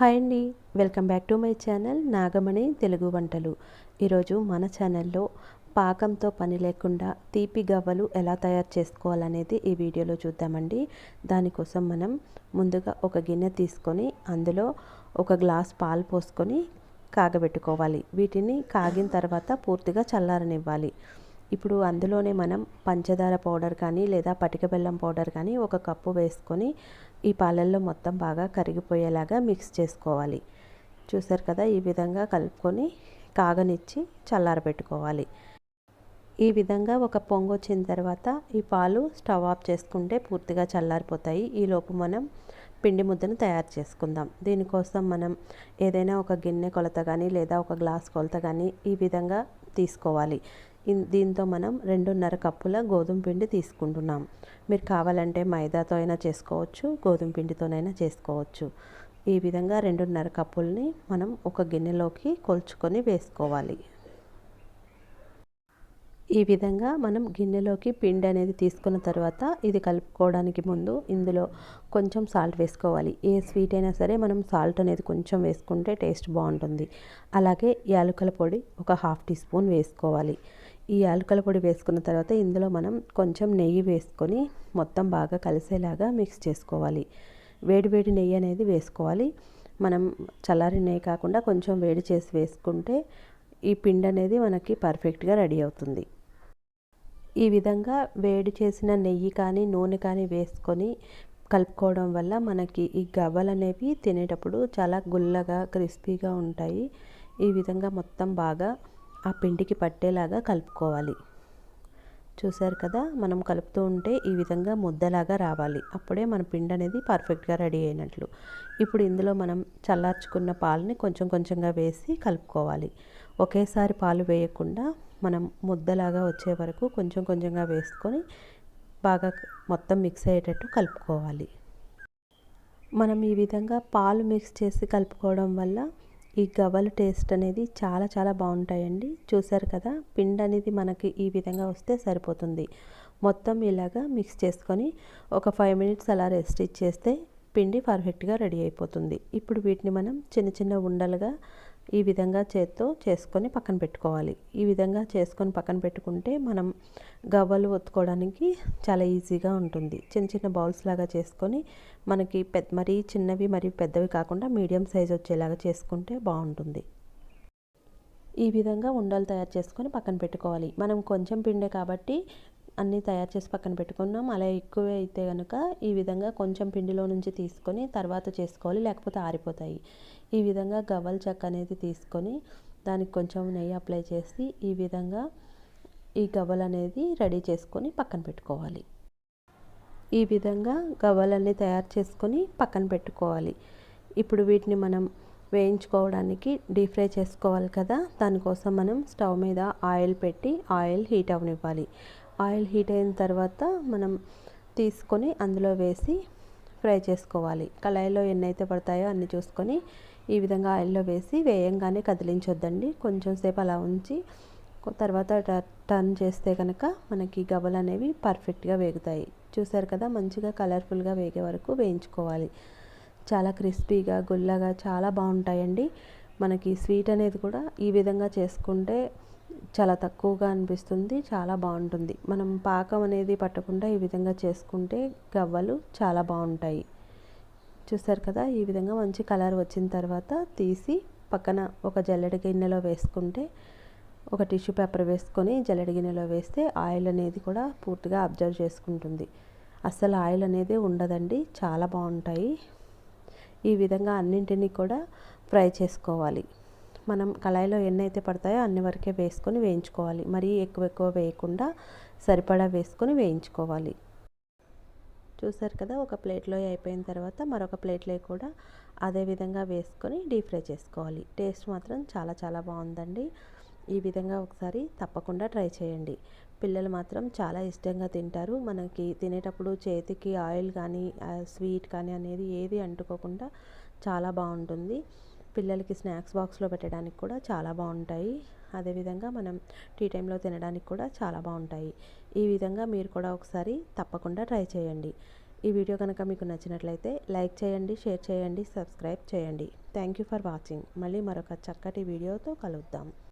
Hi అండి. Welcome back to my channel Nagamani Telugu వంటలు. ఈరోజు మన ఛానల్లో పాకంతో పని లేకుండా తీపి గవ్వలు ఎలా తయారు చేసుకోవాలనేది ఈ వీడియోలో చూద్దామండి. దానికోసం మనం ముందుగా ఒక గిన్నె తీసుకొని అందులో ఒక గ్లాస్ పాలు పోసుకొని కాగబెట్టుకోవాలి. వీటిని కాగిన తర్వాత పూర్తిగా చల్లారనివ్వాలి. ఇప్పుడు అందులోనే మనం పంచదార పౌడర్ కానీ లేదా పటిక బెల్లం పౌడర్ కానీ ఒక కప్పు వేసుకొని ఈ పాలల్లో మొత్తం బాగా కరిగిపోయేలాగా మిక్స్ చేసుకోవాలి. చూసారు కదా ఈ విధంగా కలుపుకొని కాగనిచ్చి చల్లారబెట్టుకోవాలి. ఈ విధంగా ఒక పొంగు వచ్చిన తర్వాత ఈ పాలు స్టవ్ ఆఫ్ చేసుకుంటే పూర్తిగా చల్లారిపోతాయి. ఈలోపు మనం పిండి ముద్దను తయారు చేసుకుందాం. దీనికోసం మనం ఏదైనా ఒక గిన్నె కొలత కానీ లేదా ఒక గ్లాస్ కొలత కానీ ఈ విధంగా తీసుకోవాలి. దీంతో మనం రెండున్నర కప్పుల గోధుమ పిండి తీసుకుంటున్నాం. మీరు కావాలంటే మైదాతో అయినా చేసుకోవచ్చు గోధుమ పిండితోనైనా చేసుకోవచ్చు. ఈ విధంగా రెండున్నర కప్పుల్ని మనం ఒక గిన్నెలోకి కొల్చుకొని వేసుకోవాలి. ఈ విధంగా మనం గిన్నెలోకి పిండి అనేది తీసుకున్న తర్వాత ఇది కలుపుకోవడానికి ముందు ఇందులో కొంచెం సాల్ట్ వేసుకోవాలి. ఏ స్వీట్ అయినా సరే మనం సాల్ట్ అనేది కొంచెం వేసుకుంటే టేస్ట్ బాగుంటుంది. అలాగే యాలకుల పొడి ఒక హాఫ్ టీ స్పూన్ వేసుకోవాలి. ఈ యాలకల పొడి వేసుకున్న తర్వాత ఇందులో మనం కొంచెం నెయ్యి వేసుకొని మొత్తం బాగా కలిసేలాగా మిక్స్ చేసుకోవాలి. వేడివేడి నెయ్యి అనేది వేసుకోవాలి. మనం చల్లారి నెయ్యి కాకుండా కొంచెం వేడి చేసి వేసుకుంటే ఈ పిండి అనేది మనకి పర్ఫెక్ట్గా రెడీ అవుతుంది. ఈ విధంగా వేడి చేసిన నెయ్యి కానీ నూనె కానీ వేసుకొని కలుపుకోవడం వల్ల మనకి ఈ గవ్వలు అనేవి తినేటప్పుడు చాలా గుల్లగా క్రిస్పీగా ఉంటాయి. ఈ విధంగా మొత్తం బాగా ఆ పిండికి పట్టేలాగా కలుపుకోవాలి. చూసారు కదా మనం కలుపుతూ ఉంటే ఈ విధంగా ముద్దలాగా రావాలి. అప్పుడే మన పిండి అనేది పర్ఫెక్ట్గా రెడీ అయినట్లు. ఇప్పుడు ఇందులో మనం చల్లార్చుకున్న పాలని కొంచెం కొంచెంగా వేసి కలుపుకోవాలి. ఒకేసారి పాలు వేయకుండా మనం ముద్దలాగా వచ్చే వరకు కొంచెం కొంచెంగా వేసుకొని బాగా మొత్తం మిక్స్ అయ్యేటట్టు కలుపుకోవాలి. మనం ఈ విధంగా పాలు మిక్స్ చేసి కలుపుకోవడం వల్ల ఈ గవ్వల టేస్ట్ అనేది చాలా చాలా బాగుంటాయండి. చూసారు కదా పిండి అనేది మనకి ఈ విధంగా వస్తే సరిపోతుంది. మొత్తం ఇలాగా మిక్స్ చేసుకొని ఒక ఫైవ్ మినిట్స్ అలా రెస్ట్ ఇచ్చేస్తే పిండి పర్ఫెక్ట్గా రెడీ అయిపోతుంది. ఇప్పుడు వీటిని మనం చిన్న చిన్న ఉండలుగా ఈ విధంగా చేత్తో చేసుకొని పక్కన పెట్టుకోవాలి. ఈ విధంగా చేసుకొని పక్కన పెట్టుకుంటే మనం గవ్వలు ఒత్తుకోవడానికి చాలా ఈజీగా ఉంటుంది. చిన్న చిన్న బౌల్స్ లాగా చేసుకొని మనకి పెద్ద మరీ చిన్నవి మరియు పెద్దవి కాకుండా మీడియం సైజ్ వచ్చేలాగా చేసుకుంటే బాగుంటుంది. ఈ విధంగా ఉండలు తయారు చేసుకొని పక్కన పెట్టుకోవాలి. మనం కొంచెం పిండే కాబట్టి అన్నీ తయారు చేసి పక్కన పెట్టుకున్నాం. అలా ఎక్కువ అయితే కనుక ఈ విధంగా కొంచెం పిండిలో నుంచి తీసుకొని తర్వాత చేసుకోవాలి లేకపోతే ఆరిపోతాయి. ఈ విధంగా గవ్వల చెక్క అనేది తీసుకొని దానికి కొంచెం నెయ్యి అప్లై చేసి ఈ విధంగా ఈ గవ్వలు అనేది రెడీ చేసుకొని పక్కన పెట్టుకోవాలి. ఈ విధంగా గవ్వలన్నీ తయారు చేసుకొని పక్కన పెట్టుకోవాలి. ఇప్పుడు వీటిని మనం వేయించుకోవడానికి డీప్ ఫ్రై చేసుకోవాలి కదా దానికోసం మనం స్టవ్ మీద ఆయిల్ పెట్టి ఆయిల్ హీట్ అవనివ్వాలి. ఆయిల్ హీట్ అయిన తర్వాత మనం తీసుకొని అందులో వేసి ఫ్రై చేసుకోవాలి. కళాయిలో ఎన్ని అయితే పడతాయో అన్ని చూసుకొని ఈ విధంగా ఆయిల్లో వేసి వేయంగానే కదిలించొద్దండి. కొంచెం సేపు అలా ఉంచి తర్వాత టర్న్ చేస్తే కనుక మనకి గవ్వలు అనేవి పర్ఫెక్ట్గా వేగుతాయి. చూసారు కదా మంచిగా కలర్ఫుల్గా వేగే వరకు వేయించుకోవాలి. చాలా క్రిస్పీగా గుల్లగా చాలా బాగుంటాయండి. మనకి స్వీట్ అనేది కూడా ఈ విధంగా చేసుకుంటే చాలా తక్కువగా అనిపిస్తుంది చాలా బాగుంటుంది. మనం పాకం అనేది పట్టకుండా ఈ విధంగా చేసుకుంటే గవ్వలు చాలా బాగుంటాయి. చూసారు కదా ఈ విధంగా మంచి కలర్ వచ్చిన తర్వాత తీసి పక్కన ఒక జల్లెడ గిన్నెలో వేసుకుంటే ఒక టిష్యూ పేపర్ వేసుకొని జల్లెడ గిన్నెలో వేస్తే ఆయిల్ అనేది కూడా పూర్తిగా అబ్జర్వ్ చేసుకుంటుంది. అస్సలు ఆయిల్ అనేది ఉండదండి చాలా బాగుంటాయి. ఈ విధంగా అన్నింటినీ కూడా ఫ్రై చేసుకోవాలి. మనం కళాయిలో ఎన్ని అయితే పడతాయో అన్ని వరకే వేసుకొని వేయించుకోవాలి. మరీ ఎక్కువ ఎక్కువ వేయకుండా సరిపడా వేసుకొని వేయించుకోవాలి. చూసారు కదా ఒక ప్లేట్లో అయిపోయిన తర్వాత మరొక ప్లేట్లో కూడా అదే విధంగా వేసుకొని డీప్ ఫ్రై చేసుకోవాలి. టేస్ట్ మాత్రం చాలా చాలా బాగుందండి. ఈ విధంగా ఒకసారి తప్పకుండా ట్రై చేయండి. పిల్లలు మాత్రం చాలా ఇష్టంగా తింటారు. మనకి తినేటప్పుడు చేతికి ఆయిల్ కానీ స్వీట్ కానీ అనేది ఏది అంటుకోకుండా చాలా బాగుంటుంది. పిల్లలకి స్నాక్స్ బాక్స్లో పెట్టడానికి కూడా చాలా బాగుంటాయి. అదేవిధంగా మనం టీ టైంలో తినడానికి కూడా చాలా బాగుంటాయి. ఈ విధంగా మీరు కూడా ఒకసారి తప్పకుండా ట్రై చేయండి. ఈ వీడియో కనుక మీకు నచ్చినట్లయితే లైక్ చేయండి షేర్ చేయండి సబ్స్క్రైబ్ చేయండి. Thank you for watching. మళ్ళీ మరొక చక్కటి వీడియోతో కలుద్దాం.